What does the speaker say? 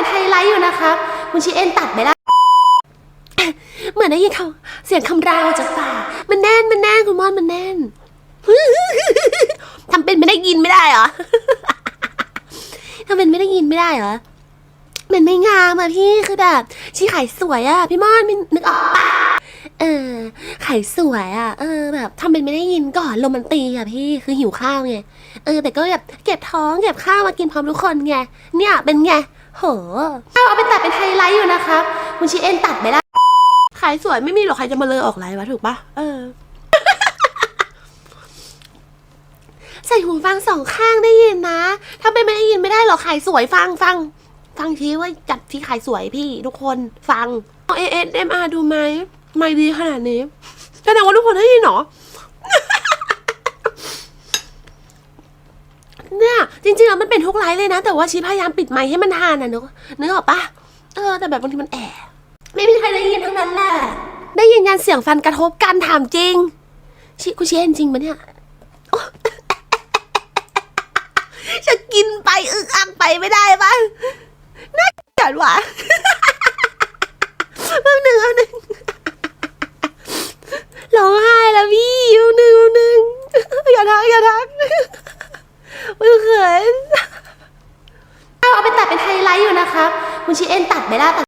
เป็นไฮไลท์อยู่นะครับ คุณชิเอ็นตัดไปล้วเหมือนได้ยินเขาเสียงคำรามจากปามันแน่น มันแน่น คุณมอนมันแน่น ทำเป็นไม่ได้ยินไม่ได้เหรอ ทำเป็นไม่ได้ยินไม่ได้เหรอ มันไม่งามอะพี่ คือแบบชีขายสวยอะพี่มอนมนนึกออกปะเออไขายสวยอะเออแบบทำเป็นไม่ได้ยินก่อนลมมันตีอะพี่คือหิวข้าวไง เออ แต่ก็แบบเก็บท้องเก็บข้าวมากินพร้อมทุกคนไง เนี่ยเป็นไง โหเอาไปตัดเป็นไฮไลท์อยู่นะครับคุณชีเอ็นตัดไปแล้วขายสวยไม่มีหรอกใครจะมาเลยออกไลน์วะถูกปะเออ ใส่หูฟังสองข้างได้ยินนะ ถ้าเป็นไม่ได้ยินไม่ได้หรอกขายสวยฟังฟัง ฟังทีว่าจัดที่ขายสวยพี่ทุกคนฟังเอเอสเอ็มอาร์ดูไหมไม่ดีขนาดนี้แสดงว่าทุกคนได้ยินเหรอ เนี่ย จ ริงๆแล้วมันเป็นทุกไลฟ์เลยนะ แต่ว่าชีพยายามปิดไมค์ให้มันทานนะนึกนึกออกปะเออ แต่แบบบางทีมันแอบไม่มีใครได้ยินทั้งนั้นแหละได้ยินยันเสียงฟันกระทบกันถามจริงชิกูเชนจริงปะเนี่ยจะกินไปอึกอักไปไม่ได้ปะน่าเกลียดว่ะแป๊บหนึ่งแป๊บหนึ่งร้องไห้แล้วพี่แป๊บหนึ่งแป๊บหนึ่งอย่าทักอย่าทักมือเขิ นะครับ คุณชิเอ็นตัดไปแล้วตัด